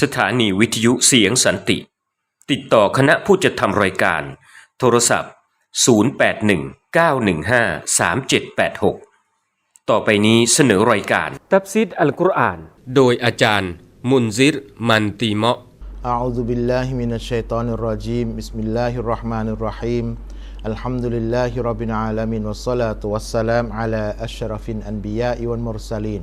สถานีวิทยุเสียงสันติ ติดต่อคณะผู้จัดทำรายการ โทรศัพท์ 0819153786 ต่อไปนี้เสนอรายการ ตับซิดอัลกุรอาน โดยอาจารย์มุนซิรมันติเมาะ أعوذ بالله من الشيطان الرجيم بسم الله الرحمن الرحيم الحمد لله رب العالمين والصلاة والسلام على أشرف الأنبياء والمرسلين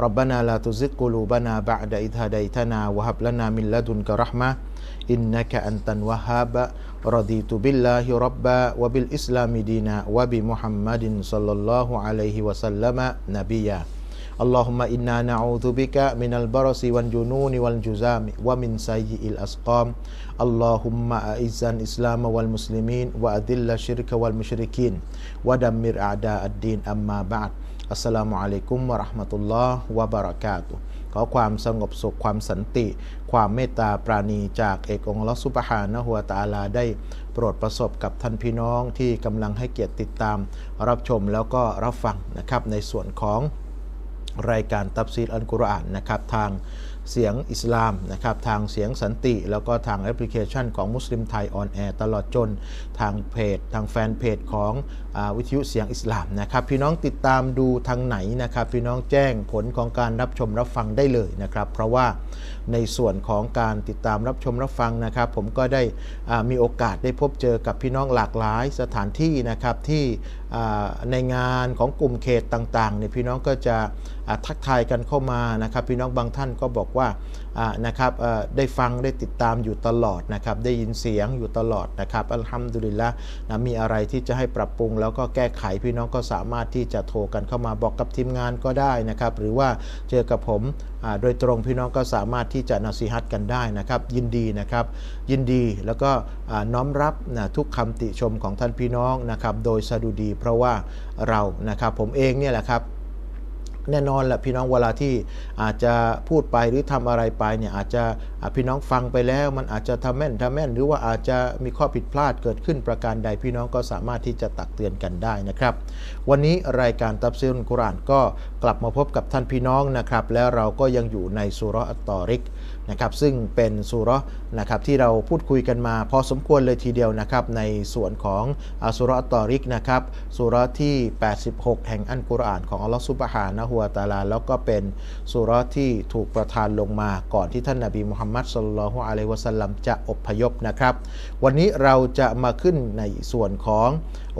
ربنا لا تزغ قلوبنا بعد إذ هديتنا وهب لنا من لدنك رحمة إنك أنت الوهاب. رضيت بالله ربا وبالإسلام دينا وبمحمد صلى الله عليه وسلم نبيا. اللهم إنا نعوذ بك من البرص والجنون والجزام ومن سيء الأسقام. اللهم أعز الإسلام والمسلمين وأذل الشرك والمشركين ودمر أعداء الدين. أما بعد อัสสลามุอะลัยกุมวะราะห์มะตุลลอฮ์วะบะเราะกาตุขอความสงบสุขความสันติ ความเมตตาปราณีจากเอกองค์ลอสุบฮานะฮัวตาลาได้โปรดประสบกับท่านพี่น้องที่กำลังให้เกียรติติดตาม รับชมแล้วก็รับฟังนะครับในส่วนของรายการตับซีดอัลกุรอานนะครับทาง เสียงอิสลามนะครับทางเสียงสันติ แล้วก็ทางแอปพลิเคชันของมุสลิมไทยออนแอร์ตลอดจนทางเพจ ทางแฟนเพจของอวิทยุเสียงอิสลามนะครับพี่น้องติดตามดูทางไหนนะครับพี่น้องแจ้งผลของการรับชมรับฟังได้เลยนะครับเพราะว่าในส่วนของการติดตามรับชมรับฟังนะครับ ผมก็ได้มีโอกาสได้พบเจอกับพี่น้องหลากหลายสถานที่นะครับที่ในงานของกลุ่มเขตต่างๆเนี่ยพี่น้องก็จะ ทักทายกันเข้ามานะครับ พี่น้องบางท่านก็บอกว่านะครับได้ฟังได้ติดตามอยู่ตลอดนะครับ ได้ยินเสียงอยู่ตลอดนะครับอัลฮัมดุลิลละนะมีอะไรที่จะให้ปรับปรุง แล้วก็แก้ไขพี่น้องก็สามารถที่จะโทรกันเข้ามาบอกกับทีมงานก็ได้นะครับ หรือว่าเจอกับผมโดยตรงพี่น้องก็สามารถที่จะนาซีฮัตกันได้นะครับ ยินดีนะครับ ยินดีแล้วก็น้อมรับนะทุกคำติชมของท่านพี่น้องนะครับ โดยสะดุดีเพราะว่าเรานะครับผมเองเนี่ยแหละครับ แน่นอนแหละพี่น้องเวลาที่อาจจะพูดไปหรือทำอะไรไปเนี่ยอาจจะพี่น้องฟังไปแล้ว มันอาจจะทำแม่นทำแม่น หรือว่าอาจจะมีข้อผิดพลาดเกิดขึ้นประการใดพี่น้องก็สามารถที่จะตักเตือนกันได้นะครับ วันนี้รายการตับซีรุนกุรานก็กลับมาพบกับท่านพี่น้องนะครับ แล้วเราก็ยังอยู่ในสุรอัตตอริก นะครับซึ่งเป็นสุเราะห์นะครับที่เราพูดคุยกันมาพอสมควรเลยทีเดียวนะครับในส่วนของอาสุเราะห์อัตอริกนะครับสุเราะห์ที่ 86 แห่งอันกุรอานของอัลลอฮฺซุบฮานะฮูวตาลา แล้วก็เป็นสุเราะห์ที่ถูกประทานลงมาก่อนที่ท่านนบีมุฮัมมัดสุลลัลฮุอะลัยวะสัลลัมจะอพยพนะครับ วันนี้เราจะมาขึ้นในส่วนของ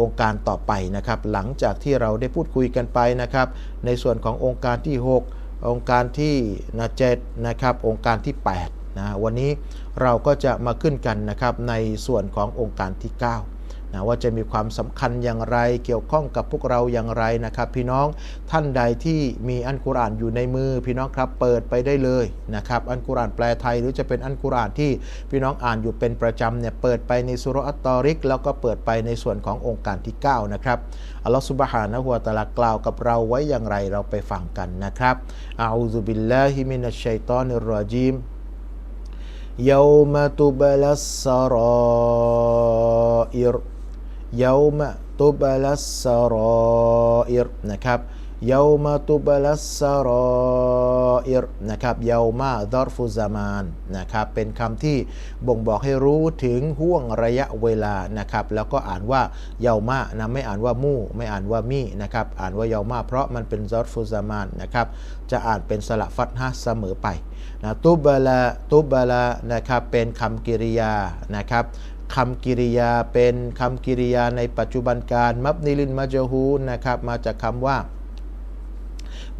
องค์การต่อไปนะครับ หลังจากที่เราได้พูดคุยกันไปนะครับ ในส่วนขององค์การที่ 6 องค์การที่นะเจ็ดนะครับองค์การที่8นะวันนี้เราก็จะมาขึ้นกันนะครับในส่วนขององค์การที่ 9 นะว่าจะมีความสำคัญอย่างไรเกี่ยวข้องกับพวกเราอย่างไรนะครับ พี่น้องท่านใดที่มีอันกุรอานอยู่ในมือ พี่น้องครับเปิดไปได้เลยนะครับอันกุรอานแปลไทย หรือจะเป็นอันกุรอานที่พี่น้องอ่านอยู่เป็นประจำเนี่ยเปิดไปในสุรอัตตอริก แล้วก็เปิดไปในส่วนขององค์การที่ 9 นะครับอัลลอฮฺสุบฮานะฮุวาตะอาลากล่าวกับเราไว้อย่างไรเราไปฟังกันนะครับอาอูซุบิลลาฮิมินัชชัยตอนิรรจีม يوم تبلى السرائر เยามะตุบลัสซารออิรนะครับเยามะตุบลัสซารออิรนะครับเยามาดอร์ฟุซามานนะครับเป็นคำที่บ่งบอกให้รู้ถึงห่วงระยะเวลานะครับแล้วก็อ่านว่าเยามานะไม่อ่านว่ามู่ไม่อ่านว่ามีนะครับอ่านว่าเยามาเพราะมันเป็นดอร์ฟุซามานนะครับจะอ่านเป็นสระฟัดฮะเสมอไปนะตุบลาตุบลานะครับเป็นคำกริยานะครับ คำกริยาเป็นคำกริยาในปัจจุบันการมับนิลินมาจฮูนะครับมาจากคำว่า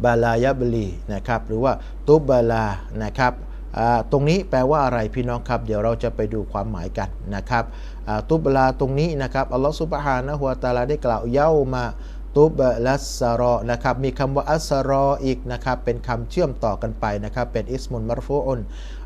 บาลายบลีนะครับหรือว่าตุบลานะครับตรงนี้แปลว่าอะไรพี่น้องครับ เดี๋ยวเราจะไปดูความหมายกันนะครับตุบลาตรงนี้นะครับอัลลอฮฺสุบฮานะฮุวาตาลาได้กล่าวเย้ามา ตุบลัสซารอนะครับมีคำว่าอัสซารออีกนะครับเป็นคำเชื่อมต่อกันไปนะครับเป็นอิสมุนมารฟูอุน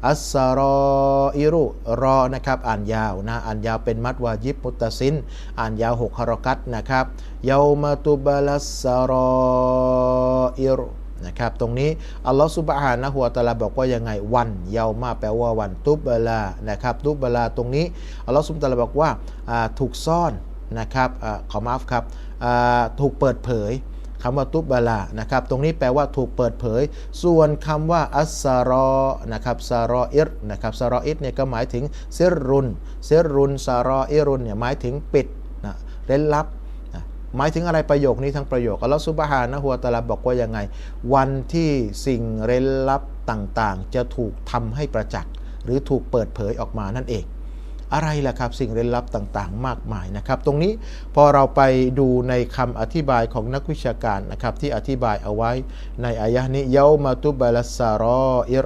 อัสซารออิรุรอนะครับอ่านยาวนะอ่านยาวเป็นมัดวาจิบมุตซิน อ่านยาวหกฮารกัตนะครับเยามาตุบลัสซารออิรุนะครับตรงนี้อัลลอฮฺสุบฮานะฮัวตะอาลาบอกว่ายังไงวันเยามาแปลว่าวันตุบลานะครับตุบลาตรงนี้อัลลอฮฺสุบฮานะฮูวะตาลาบอกว่าถูกซ่อน นะครับอขอมาฟครับถูกเปิดเผยคำว่าตุบบาลานะครับ ตรงนี้แปลว่าถูกเปิดเผย ส่วนคำว่าอัสซารอนะครับซารออิรนะครับซารออิรเนี่ยก็หมายถึงเซรุนเซรุนซารออิรุนเนี่ยหมายถึงปิดนะเร้นลับนะหมายถึงอะไรประโยคนี้ทั้งประโยคอัลลอฮฺซุบฮานะฮูวตะลาบอกว่ายังไง วันที่สิ่งเร้นลับต่างๆ จะถูกทำให้ประจักษ์ หรือถูกเปิดเผยออกมานั่นเอง อะไรล่ะครับ สิ่งเร้นลับต่างๆ มากมายนะครับ ตรงนี้พอเราไปดูในคำอธิบายของนักวิชาการนะครับ ที่อธิบายเอาไว้ในอายะห์นี้เยามาตุบาลสารออิร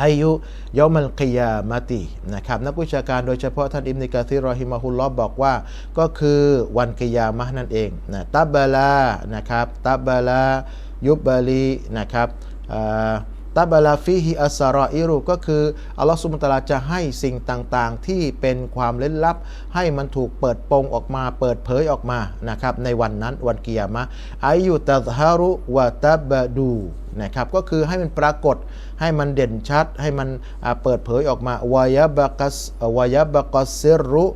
อายุยอมัลกิยามตินะครับนักวิชาการโดยเฉพาะท่านอิบนิกาซิรอฮิมาฮุลลอฮ์บอกว่า ก็คือวันกิยามะนั่นเองนะตับบาลานะครับตับบาลายุบบาลีนะครับอ่า ตับลาฟิฮิอัสรออิรุก็คืออัลลอฮฺสุบตาลาจะให้สิ่งต่างๆ ที่เป็นความล้นลับ ให้มันถูกเปิดโปงออกมา เปิดเผยออกมานะครับในวันนั้นวันกิยามะอายุตัฮารุวะตับดูนะครับก็คือให้มันปรากฏให้มันเด่นชัด ให้มันเปิดเผยออกมาวายะบะกัสวายะบะกัสซิรุ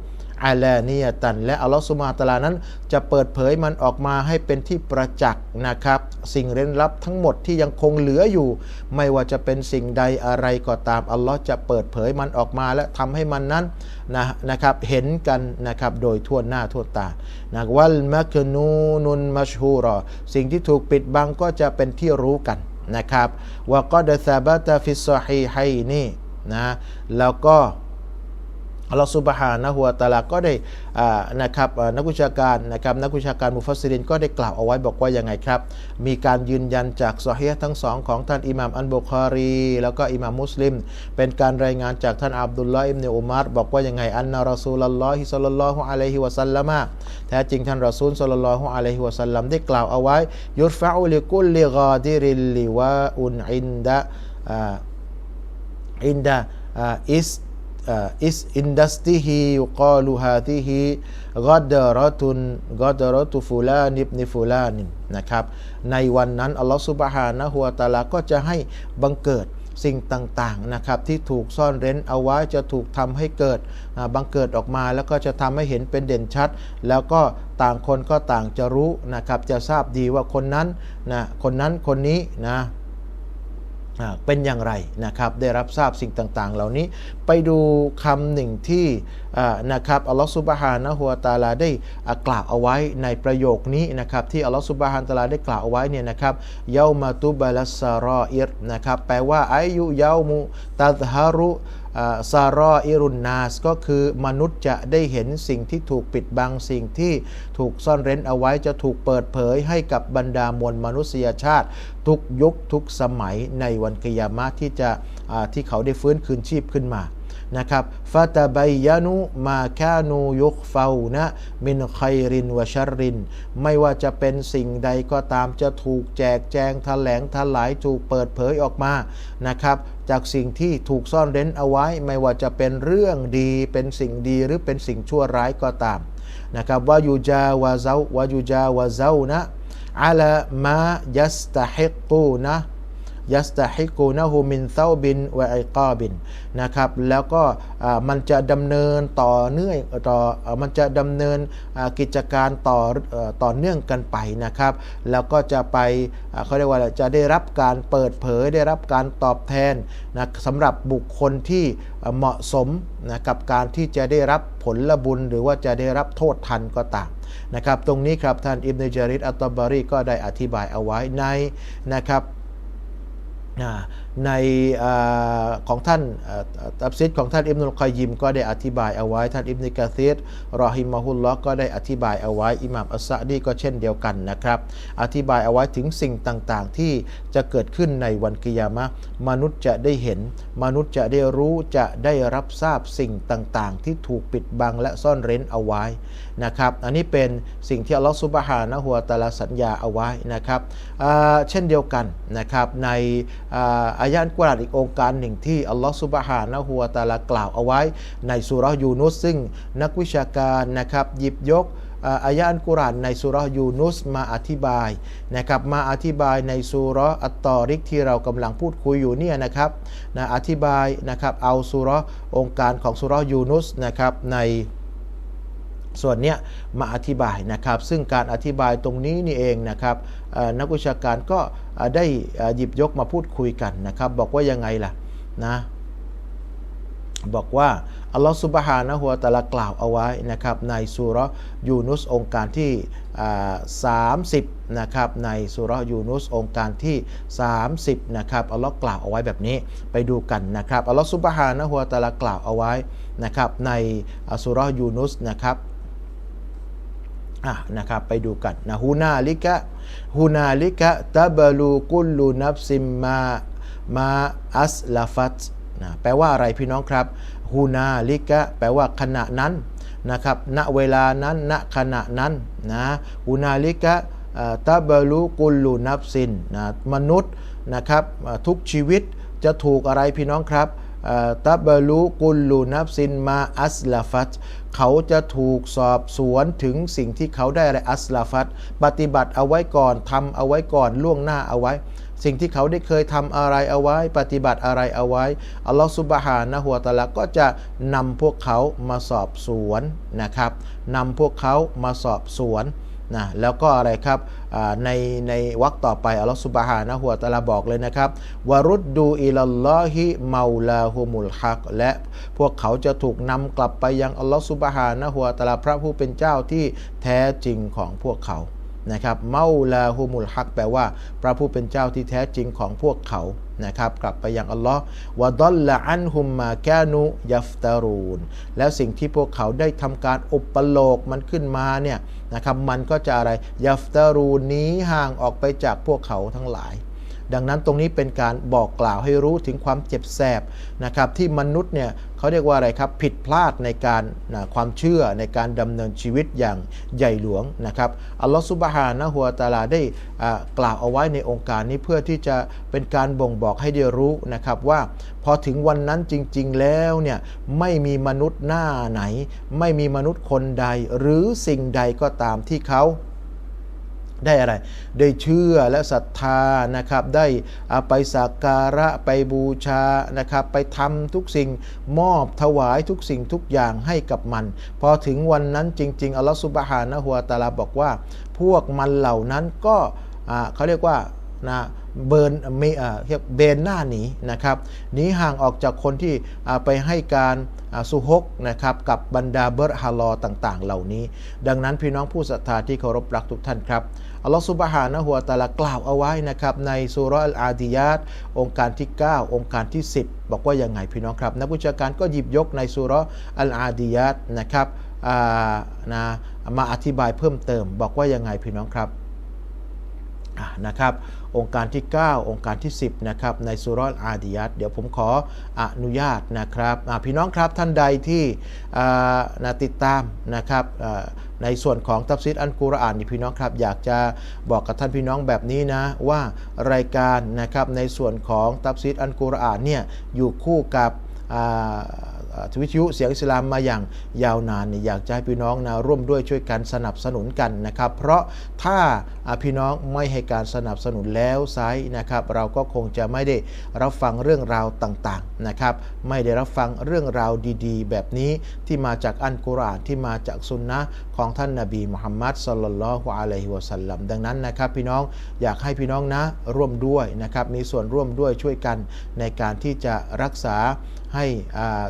อาลานียตัน และอัลลอฮฺสุบฮาตลานั้น จะเปิดเผยมันออกมาให้เป็นที่ประจักษ์นะครับ สิ่งเร้นลับทั้งหมดที่ยังคงเหลืออยู่ ไม่ว่าจะเป็นสิ่งใดอะไรก็ตามอัลลอฮ์จะเปิดเผยมันออกมาและทำให้มันนั้นนะนะครับเห็นกันนะครับโดยทั่วหน้าทั่วตานะวัลมักนูนุนมัชฮูรอสิ่งที่ถูกปิดบังก็จะเป็นที่รู้กันนะครับวะกอดซาบะตาฟิสซอฮีไฮนี่นะแล้วก็ อัลลอฮฺซุบฮานะฮูวตะอาลาก็ได้นะครับนักวิชาการนะครับนักวิชาการมุฟัสซิรินก็ได้กล่าวเอาไว้บอกว่ายังไงครับ มีการยืนยันจากซอฮีทั้งสองของท่านอิหม่ามอันบุคารี แล้วก็อิหม่ามมุสลิม เป็นการรายงานจากท่านอับดุลลอฮ์อิบเนอุมารบอกว่ายังไงอันนารอซูลลลอฮิศ็อลลัลลอฮุอะลัยฮิวะซัลลัมะแท้จริงท่านรอซูลศ็อลลัลลอฮุอะลัยฮิวะซัลลัมได้กล่าวเอาไว้ ยุรฟะอุลิกุลลิกาดิริลลิวาอุนอินดะอ่าอินดาอิส อิสอินดัสติฮิยุกาลูฮาติฮิกอดรตุนกอดรตุฟูลานิบนิฟูลานินนะครับในวันนั้นอัลลอฮฺสุบฮานะฮูวตะอาลาก็จะให้บังเกิดสิ่งต่างๆนะครับที่ถูกซ่อนเร้นเอาไว้จะถูกทำให้เกิดบังเกิดออกมาแล้วก็จะทำให้เห็นเป็นเด่นชัด แล้วก็ต่างคนก็ต่างจะรู้นะครับจะทราบดีว่าคนนั้นนะคนนั้นคนนี้นะ เป็นอย่างไรนะครับ ได้รับทราบสิ่งต่าง ๆ เหล่านี้ ไปดูคำหนึ่งที่นะครับอัลลอฮฺสุบฮานะฮุวะตาลาได้กล่าวเอาไว้ในประโยคนี้นะครับที่อัลลอฮฺสุบฮานะฮูวะตาลาได้กล่าวเอาไว้เนี่ยนะครับเยามาตุบะลัสซารออิรนะครับแปลว่าอายุเยามุตัดฮารุ ซารออิรุนนาส ก็คือมนุษย์จะได้เห็นสิ่งที่ถูกปิดบังสิ่งที่ถูกซ่อนเร้นเอาไว้จะถูกเปิดเผยให้กับบรรดามวลมนุษยชาติ ทุกยุคทุกสมัยในวันกิยามะที่จะที่เขาได้ฟื้นคืนชีพขึ้นมา นะครับฟาตาบยานุมาคานูยุคฟานะมินไครินวชริน ไม่ว่าจะเป็นสิ่งใดก็ตามจะถูกแจกแจงแถลงทลายถูกเปิดเผยออกมานะครับจากสิ่งที่ถูกซ่อนเร้นเอาไว้ ไม่ว่าจะเป็นเรื่องดีเป็นสิ่งดีหรือเป็นสิ่งชั่วร้ายก็ตามนะครับวายูจาวาเซาวายูจาวาเซานะอาลมายัสตะฮิกูนะ ยัสตะฮิกูนะฮูมินเซาบินวะไอกาบินนะครับแล้วก็มันจะดำเนินต่อเนื่องต่อมันจะดำเนินกิจการต่อต่อเนื่องกันไปนะครับ แล้วก็จะไปเขาเรียกว่าจะได้รับการเปิดเผยได้รับการตอบแทนนะสำหรับบุคคลที่เหมาะสมนะกับการที่จะได้รับผลบุญ หรือว่าจะได้รับโทษทันก็ตามนะครับ ตรงนี้ครับท่านอิบนุจาริดอัตตบารีก็ได้อธิบายเอาไว้ในนะครับ อ่า ในอของท่านอ่าตับซิดของท่านอิบนุลกอยยิมก็ได้อธิบายเอาไว้ ท่านอิบนุกะซีรรอฮิมะฮุลลอก็ได้อธิบายเอาไว้ อิหม่ามอัสซะดีก็เช่นเดียวกันนะครับ อธิบายเอาไว้ถึงสิ่งต่างๆ ที่จะเกิดขึ้นในวันกิยามะมนุษย์จะได้เห็น มนุษย์จะได้รู้จะได้รับทราบสิ่งต่างๆ ที่ถูกปิดบังและซ่อนเร้นเอาไว้นะครับ อันนี้เป็นสิ่งที่อัลลอฮฺซุบฮานะฮูวตาลาสัญญาเอาไว้นะครับเช่นเดียวกันนะครับในอาอายะห์กุรอานอีกองค์การหนึ่งที่อัลลอฮฺซุบฮานะฮูวตาลากล่าวเอาไว้ในสุราะห์ยูนุสซึ่งนักวิชาการนะครับหยิบยกอายะห์อัลกุรอานในสุราะห์ยูนุสมาอธิบายนะครับมาอธิบายในสุราะห์อัตตอริกที่เรากำลังพูดคุยอยู่เนี่ยนะครับนะอธิบายนะครับเอาสุราะห์องค์การของสุราะห์ยูนุสนะครับใน ส่วนเนี้ยมาอธิบายนะครับ ซึ่งการอธิบายตรงนี้นี่เองนะครับนักวิชาการก็ได้หยิบยกมาพูดคุยกันนะครับ บอกว่ายังไงล่ะนะบอกว่าอัลลอฮฺสุบฮานะฮุวตะอาลากล่าวเอาไว้นะครับในสุรยูนุสองค์การที่ 30นะครับในสุรยูนุสองค์การที่ 30นะครับอัลลอฮ์กล่าวเอาไว้แบบนี้ไปดูกันนะครับอัลลอฮฺสุบฮานะฮุวตะอาลากล่าวเอาไว้นะครับในสุรยูนุสนะครับ อะนะครับไปดูกันนะฮูนาลิกะฮูนาลิกะตะบลูกุลูนับซิมมามาอัสลาฟัตนะแปลว่าอะไรพี่น้องครับฮูนาลิกะแปลว่าขณะนั้นนะครับณเวลานั้นณขณะนั้นนะฮูนาลิกะอ่าตะบลูกุลูนับซินนะมนุษย์นะครับทุกชีวิตจะถูกอะไรพี่น้องครับ ตับลูกุลลูนับซินมาอัสลาฟัตเขาจะถูกสอบสวนถึงสิ่งที่เขาได้อะไรอัสลาฟัตปฏิบัติเอาไว้ก่อนทำเอาไว้ก่อนล่วงหน้าเอาไว้ สิ่งที่เขาได้เคยทำอะไรเอาไว้ ปฏิบัติอะไรเอาไว้อัลลอฮฺสุบฮานะฮุวาตะลาก็จะนำพวกเขามาสอบสวนนะครับนำพวกเขามาสอบสวน นะแล้วก็อะไรครับในในวรรคต่อไปอัลลอฮฺสุบฮานะฮุวาตะอาลาบอกเลยนะครับวารุดดูอิลลอฮิเมาลาฮุมุลฮักและพวกเขาจะถูกนำกลับไปยังอัลลอฮฺสุบฮานะฮุวาตะอาลาพระผู้เป็นเจ้าที่แท้จริงของพวกเขา นะครับเมาลาฮุมุลฮักแปลว่าพระผู้เป็นเจ้าที่แท้จริงของพวกเขานะครับกลับไปยังอัลลอฮ์วะดอลละอันฮุมมาแกนุยัฟตารูนแล้วสิ่งที่พวกเขาได้ทำการอุปโลกมันขึ้นมาเนี่ยนะครับมันก็จะอะไรยัฟตารูนหนี้ห่างออกไปจากพวกเขาทั้งหลาย ดังนั้นตรงนี้เป็นการบอกกล่าวให้รู้ถึงความเจ็บแสบนะครับที่มนุษย์เนี่ย เขาเรียกว่าอะไรครับผิดพลาดในการนะความเชื่อในการดำเนินชีวิตอย่างใหญ่หลวงนะครับอัลลอฮฺซุบฮานะฮุวาตาลาได้กล่าวเอาไว้ในองค์การนี้เพื่อที่จะเป็นการบ่งบอกให้ได้รู้นะครับว่าพอถึงวันนั้นจริง ๆ แล้วเนี่ยไม่มีมนุษย์หน้าไหน ไม่มีมนุษย์คนใด หรือสิ่งใดก็ตามที่เขา ได้อะไร ได้เชื่อและศรัทธานะครับ ได้เอาไปสักการะไปบูชานะครับ ไปทำทุกสิ่งมอบถวายทุกสิ่งทุกอย่างให้กับมัน พอถึงวันนั้นจริง ๆอัลลอฮฺสุบฮานะฮุวาตาลาบอกว่า พวกมันเหล่านั้นก็เขาเรียกว่านะ เบิร์นเมอ่เรียกเบนหน้าหนีนะครับหนีห่างออกจากคนที่ไปให้การสุฮกนะครับกับบรรดาเบิร์ฮาลอต่าง ๆ เหล่านี้ ดังนั้นพี่น้องผู้ศรัทธาที่เคารพรักทุกท่านครับอัลลอฮฺสุบฮานะฮุวตะอาลากล่าวเอาไว้นะครับในสุร์อัลอาดิยาตองค์การที่ 9 องค์การที่ 10 บอกว่ายังไงพี่น้องครับ นักวิชาการก็หยิบยกในสุร์อัลอาดิยาตนะครับอ่านะมาอธิบายเพิ่มเติม บอกว่ายังไงพี่น้องครับ นะครับองค์การที่ 9 องค์การที่ 10นะครับในสุรอลอาดิยัตเดี๋ยวผมขออนุญาตนะครับพี่น้องครับท่านใดที่นะติดตามนะครับในส่วนของตัฟซีดอันกุรอานนี่พี่น้องครับอยากจะบอกกับท่านพี่น้องแบบนี้นะว่ารายการนะครับในส่วนของตัฟซีดอันกุรอานเนี่ยอยู่คู่กับ วิทยุเสียงอิสลามมาอย่างยาวนานเนี่ยอยากจะให้พี่น้องนะร่วมด้วยช่วยกันสนับสนุนกันนะครับ เพราะถ้าพี่น้องไม่ให้การสนับสนุนแล้วไซนะครับ เราก็คงจะไม่ได้รับฟังเรื่องราวต่างๆนะครับไม่ได้รับฟังเรื่องราวดีๆ แบบนี้ที่มาจากอันกุรอานที่มาจากสุนนะของท่านนาบีมุฮัมมัดสลลัลลอฮุอะลัยฮิวะสัลลัมดังนั้นนะครับ พี่น้องอยากให้พี่น้องนะร่วมด้วยนะครับมีส่วนร่วมด้วยช่วยกันในการที่จะรักษา ให้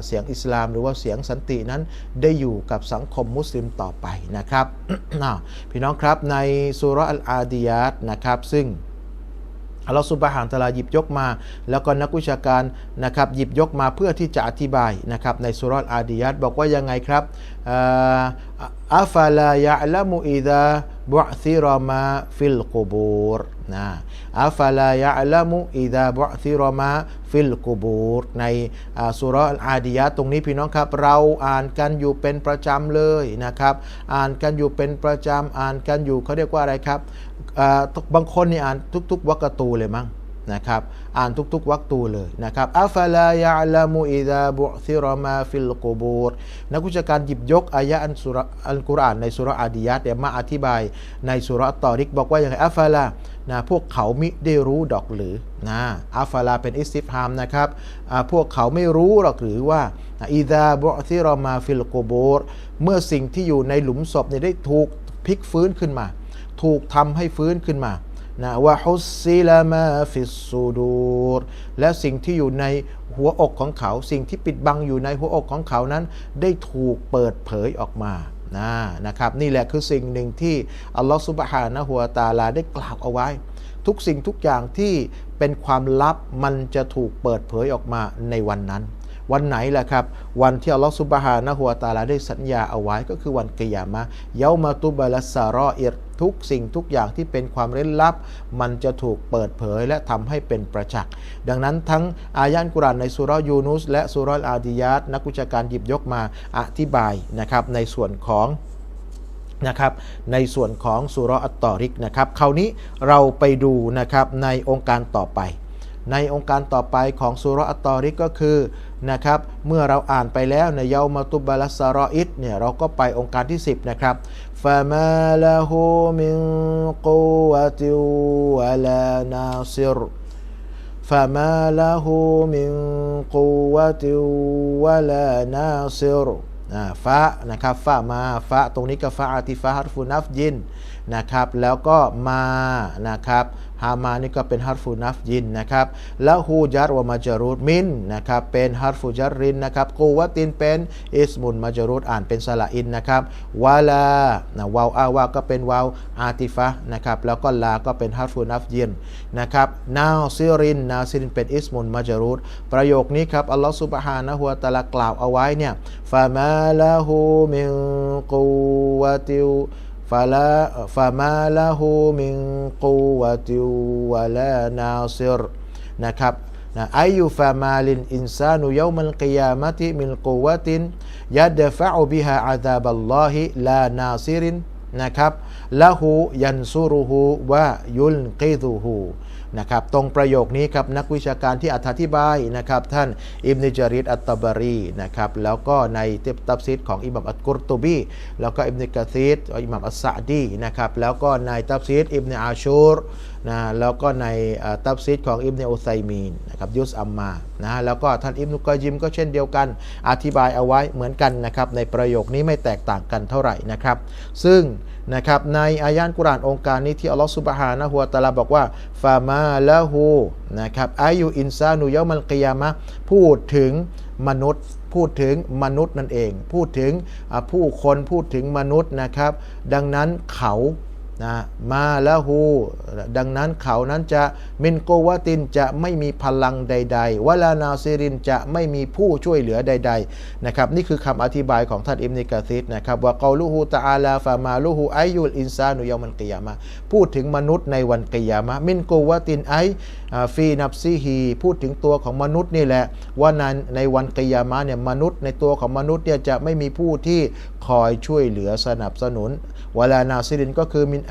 เสียงอิสลามหรือว่าเสียงสันตินั้นได้อยู่กับสังคมมุสลิมต่อไปนะครับพี่น้องครับในสุราอัลอาดิยัตนะครับซึ่ง อัลลอฮฺสุบฮานตะลาหยิบยกมา แล้วก็นักวิชาการนะครับหยิบยกมาเพื่อที่จะอธิบายนะครับในสุรษอาดิยัตบอกว่ายังไงครับอัฟลายะละมุอิดาบุซิรมาฟิลกูบูรนะอัฟลายะละมุอิดาบุซิรมาฟิลกูบูรในสุรษอาดิยัตตรงนี้พี่น้องครับ เราอ่านกันอยู่เป็นประจำเลยนะครับ อ่านกันอยู่เป็นประจำอ่านกันอยู่เขาเรียกว่าอะไรครับ บางคนนี่อ่านทุก ๆ วักตูเลยมั้งนะครับ อ่านทุก ๆ วักตูเลยนะครับอัฟลายะลามูอิดาบุซิรมาฟิลกูบูรนักวิชาการหยิบยกอายะอันสุรอันกุรอานในสุรอาดิยัตเดี๋ยวมาอธิบายในสุรตอริกบอกว่าอย่างไรอัฟลานะพวกเขามิได้รู้ดอกหรือนะอัฟลาเป็นอิสติฟฮามนะครับพวกเขาไม่รู้หรอกหรือว่าอิดาบุซิรมาฟิลกูบูรเมื่อสิ่งที่อยู่ในหลุมศพเนี่ยได้ถูกพลิกฟื้นขึ้นมา ถูกทำให้ฟื้นขึ้นมานะวะฮุสซิลามาฟิสซูดูรและสิ่งที่อยู่ในหัวอกของเขา สิ่งที่ปิดบังอยู่ในหัวอกของเขานั้น ได้ถูกเปิดเผยออกมานะนะครับ นี่แหละคือสิ่งหนึ่งที่อัลลอฮฺสุบฮานะฮัวตาลาได้กล่าวเอาไว้ ทุกสิ่งทุกอย่างที่เป็นความลับมันจะถูกเปิดเผยออกมาในวันนั้น วันไหนล่ะครับ วันที่อัลลอฮฺสุบฮานะฮัวตาลาได้สัญญาเอาไว้ก็คือวันกิยามะเยามาตุบาลสารออิร ทุกสิ่งทุกอย่างที่เป็นความเร้นลับ มันจะถูกเปิดเผยและทำให้เป็นประจักษ์ดังนั้นทั้งอายันกุรานในสุรยูนุส และสุรอาดิยัตนักวิชาการหยิบยกมาอธิบายนะครับในส่วนของนะครับในส่วนของสุรอัตตอริกนะครับคราวนี้เราไปดูนะครับในองค์การต่อไป ในองค์การต่อไปของสุรอัตตอริกก็คือนะครับเมื่อเราอ่านไปแล้วในเยามาตุบาลัสรออิดเนี่ยเราก็ไปองค์การที่ 10 นะครับฟามาลาหูมินกูวะติวะลานาซิรฟามาลาหูมินกูวะติวะลานาซิรฟะนะครับฟะมาฟะตรงนี้ก็ฟะอาติฟะฮัรฟุนัฟยิน นะครับ แล้วก็มานะครับฮามานี่ก็เป็นฮัรฟูนัฟยินนะครับแล้วฮูจัรวมาจารูดมินนะครับเป็นฮัรฟูจัรินนะครับกูวตินเป็นอิสมุนมาจารูดอ่านเป็นสละอินนะครับวาลานะวาวอาวาก็เป็นวาวอาติฟะนะครับแล้วก็ลาก็เป็นฮัรฟูนัฟยินนะครับนาซิรินนาซิรินเป็นอิสมุนมาจารูดประโยคนี้ครับอัลลอฮฺสุบฮานะฮุวาตะลากล่าวเอาไว้เนี่ยฟามาลาหูมินกูวติว ฟาลาฟามาลาหูมิงกูวะติวะลานาซิรนะครับนะอายุฟามาลินอินซานุยามัลกิยามะติมิลกูวะตินยัดฟะอุบิฮะอาดาบัลลอฮิลานาซิรินนะครับละหูยันซูรุหูวะยุลกิดุหู นะครับตรงประโยคนี้ครับนักวิชาการที่อธิบายนะครับท่านอิบนิจาริดอัตตบารีนะครับแล้วก็ในเตปตับซิดของอิหมัมอัตกุรตุบีแล้วก็อิบนิกะซีดอิหมัมอัสซาดีนะครับแล้วก็ในตับซิดอิบเนอาชูรนะแล้วก็ในตับซิดของอิบเนอุไซมีนนะครับยุสอัมมานะแล้วก็ท่านอิบนุกอยิมก็เช่นเดียวกัน อธิบายเอาไว้เหมือนกันนะครับในประโยคนี้ไม่แตกต่างกันเท่าไหร่นะครับ ซึ่งนะครับในอายานกุรานองค์การนี้ที่อัลลอฮฺสุบฮานะฮัวตะลาบอกว่าฟามาละหูนะครับอายุอินซานุยามัลกิยามะพูดถึงมนุษย์ พูดถึงมนุษย์นั่นเอง พูดถึงผู้คนพูดถึงมนุษย์นะครับ ดังนั้นเขา นะมาละหูดังนั้นเขานั้นจะมินโกวตินจะไม่มีพลังใด ๆ วลานาซิรินจะไม่มีผู้ช่วยเหลือใด ๆ นะครับ นี่คือคำอธิบายของท่านอิมนิกาซิดนะครับว่าเกาลูฮูตาอาลาฟามาลูฮูไอยุลอินซานุยามันกิยามะพูดถึงมนุษย์ในวันกิยามะมินโกวตินไอ ฟีนับซีฮีพูดถึงตัวของมนุษย์นี่แหละ ว่าในในวันกิยามะเนี่ยมนุษย์ในตัวของมนุษย์เนี่ยจะไม่มีผู้ที่คอยช่วยเหลือสนับสนุนวลานาซิรินก็คือมิน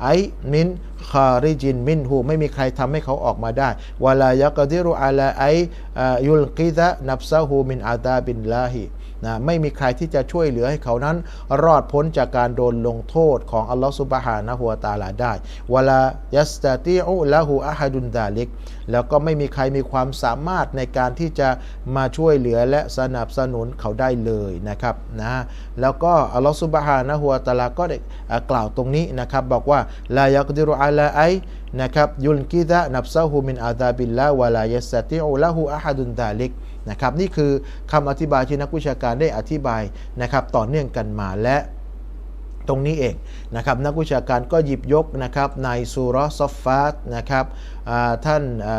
ไอมินคาริจินมินหูไม่มีใครทำให้เขาออกมาได้วลายักดิรุอาลาไอยุลกิดะนับซาหูมินอาดาบินลาฮิ นะไม่มีใครที่จะช่วยเหลือให้เขานั้น รอดพ้นจากการโดนลงโทษของอัลลอฮฺสุบฮานะฮัวตาลาได้วลายัสตาติอุละหูอะฮัดุนดาลิก แล้วก็ไม่มีใครมีความสามารถในการที่จะมาช่วยเหลือและสนับสนุนเขาได้เลยนะครับนะแล้วก็อัลลอฮฺสุบฮานะฮัวตาลาก็ได้กล่าวตรงนี้นะครับบอกว่าลายักดิรุอาลาไอนะครับยุลกิดะนับซาฮูมินอาดาบิลลาวะลายัสติอุละหูอะฮัดุนดาลิก นะครับนี่คือคำอธิบายที่นักวิชาการได้อธิบายนะครับต่อเนื่องกันมาและตรงนี้เองนะครับนักวิชาการก็หยิบยกนะครับในสุรซอฟฟาตนะครับท่านอ,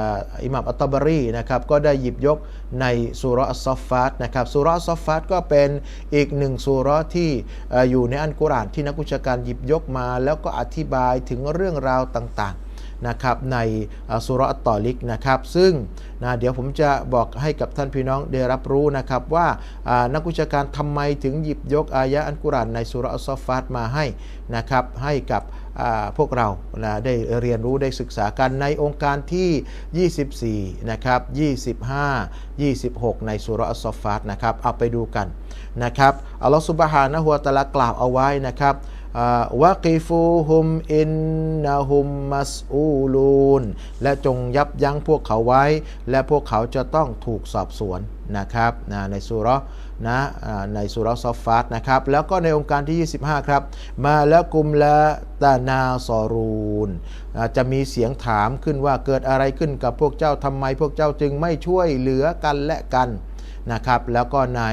อิหม่ามอัตตบารีนะครับก็ได้หยิบยกในสุรซอฟฟาตนะครับสุรซอฟฟาตก็เป็นอีกหนึ่งสุรที่อออยู่ในอันกุรอานที่นักวิชาการหยิบยกมา แล้วก็อธิบายถึงเรื่องราวต่างๆ นะครับในสุรอัตตอลิกนะครับซึ่งนะเดี๋ยวผมจะบอกให้กับท่านพี่น้องได้รับรู้นะครับว่านักวิชาการทำไมถึงหยิบยกอายะอันกุรานในสุรอัสซอฟาตมาให้นะครับให้กับพวกเรานะได้เรียนรู้ได้ศึกษากันในองค์การที่ 24 นะครับ 25 26 ในสุรอัสซอฟาตนะครับเอาไปดูกันนะครับอัลลอฮฺสุบฮานะฮุวตะลากล่าวเอาไว้นะครับ วะกิฟูฮุมอินนะฮุมมัสอูลูนและจงยับยั้งพวกเขาไว้ และพวกเขาจะต้องถูกสอบสวนนะครับนะในสุร์นะในสุร์ซอฟฟาตนะครับแล้วก็ในองค์การที่ 25 ครับ มาแล้วกุมละตานาซอรูนจะมีเสียงถามขึ้นว่าเกิดอะไรขึ้นกับพวกเจ้าทำไมพวกเจ้าจึงไม่ช่วยเหลือกันและกันนะครับแล้วก็ใน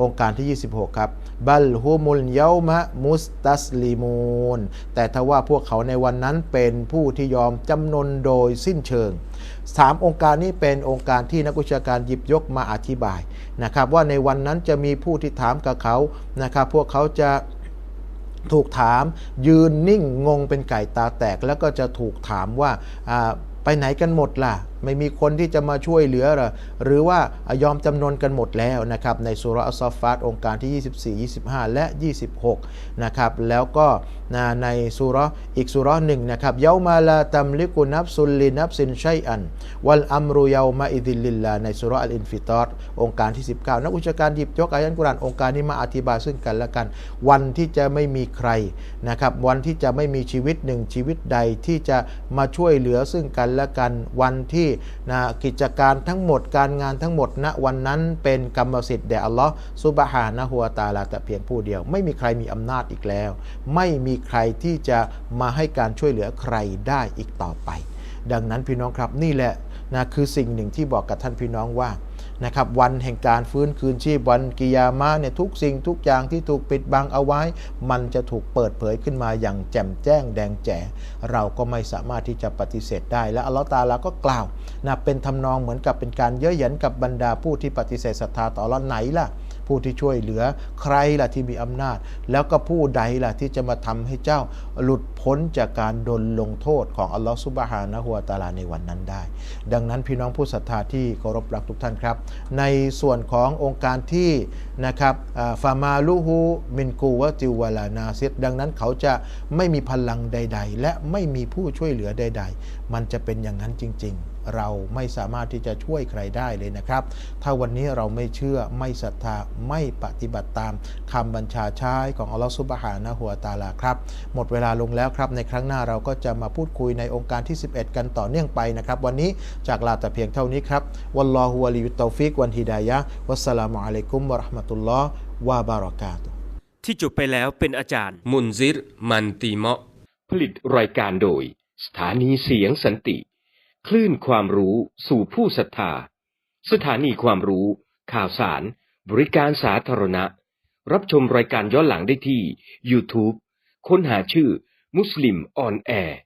องค์การที่ 26 ครับ บัลฮุมุลเยามะมุสตัสลิมูนแต่ถ้าว่าพวกเขาในวันนั้นเป็นผู้ที่ยอมจำนนโดยสิ้นเชิงสามองค์การนี้เป็นองค์การที่นักวิชาการหยิบยกมาอธิบายนะครับว่าในวันนั้นจะมีผู้ที่ถามกับเขานะครับพวกเขาจะถูกถามยืนนิ่งงงเป็นไก่ตาแตก แล้วก็จะถูกถามว่า ไปไหนกันหมดล่ะ ไม่มีคนที่จะมาช่วยเหลือหรอหรือว่ายอมจำนนกันหมดแล้วนะครับในสุรอัสซอฟาตองค์การที่ 24 25 และ 26 นะครับแล้วก็นะในสุรอีกสุรหนึ่งนะครับเยามาลาตัมลิกุนับซุลลินับซินชัยอัน วัลอัมรุเยามาอิดิลลิลลาในสุรอัลอินฟิตอร องค์การที่ 19 นักวิชาการหยิบยกอายันกุรานองค์การนี้มาอธิบายซึ่งกันและกัน วันที่จะไม่มีใครนะครับวันที่จะไม่มีชีวิตหนึ่งชีวิตใดที่จะมาช่วยเหลือซึ่งกันและกันวันที่นะกิจการทั้งหมดการงานทั้งหมดณวันนั้นเป็นกรรมสิทธิ์แด่อัลลอฮ์ซุบฮานะฮูวตาลาแต่เพียงผู้เดียว ไม่มีใครมีอำนาจอีกแล้ว ไม่มีใครที่จะมาให้การช่วยเหลือใครได้อีกต่อไป ดังนั้นพี่น้องครับนี่แหละนะคือสิ่งหนึ่งที่บอกกับท่านพี่น้องว่า นะครับวันแห่งการฟื้นคืนชีพวันกิยามะเนี่ยทุกสิ่งทุกอย่างที่ถูกปิดบังเอาไว้ มันจะถูกเปิดเผยขึ้นมาอย่างแจ่มแจ้งแดงแจ๋เราก็ไม่สามารถที่จะปฏิเสธได้ และอัลลอฮฺตาลาก็กล่าวนะเป็นทำนองเหมือนกับเป็นการเย้ยหยันกับบรรดาผู้ที่ปฏิเสธศรัทธาต่ออัลลอฮ์ไหนล่ะ ผู้ที่ช่วยเหลือใครล่ะที่มีอำนาจ แล้วก็ผู้ใดล่ะที่จะมาทำให้เจ้าหลุดพ้นจากการโดนลงโทษของอัลลอฮฺซุบฮานะฮุวาตาลาในวันนั้นได้ ดังนั้นพี่น้องผู้ศรัทธาที่เคารพรักทุกท่านครับ ในส่วนขององค์การที่ นะครับฟามาลูฮูมินกูวะติวลานาซิดดังนั้นเขาจะไม่มีพลังใด ๆ และไม่มีผู้ช่วยเหลือใด ๆ มันจะเป็นอย่างนั้นจริง ๆ เราไม่สามารถที่จะช่วยใครได้เลยนะครับ ถ้าวันนี้เราไม่เชื่อไม่ศรัทธาไม่ปฏิบัติตามคำบัญชาใช้ของอัลลอฮฺซุบฮานะฮุวตาลาครับ หมดเวลาลงแล้วครับ ในครั้งหน้าเราก็จะมาพูดคุยในองค์การที่ 11 กันต่อเนื่องไปนะครับ วันนี้จากลาแต่เพียงเท่านี้ครับวัลลอฮุวะลิยุตตอฟิกวันฮิดายะวัสสลามุอะลัยกุมวะราะห์มะตุลลอฮ์วะบารอกาตุฮ์ที่จบไปแล้วเป็นอาจารย์ มุนซิร มันตีเมาะ ผลิตรายการโดย สถานีเสียงสันติ คลื่นความรู้สู่ผู้ศรัทธา สถานีความรู้ ข่าวสาร บริการสาธารณะ รับชมรายการย้อนหลังได้ที่ YouTube ค้นหาชื่อมุสลิมออนแอร์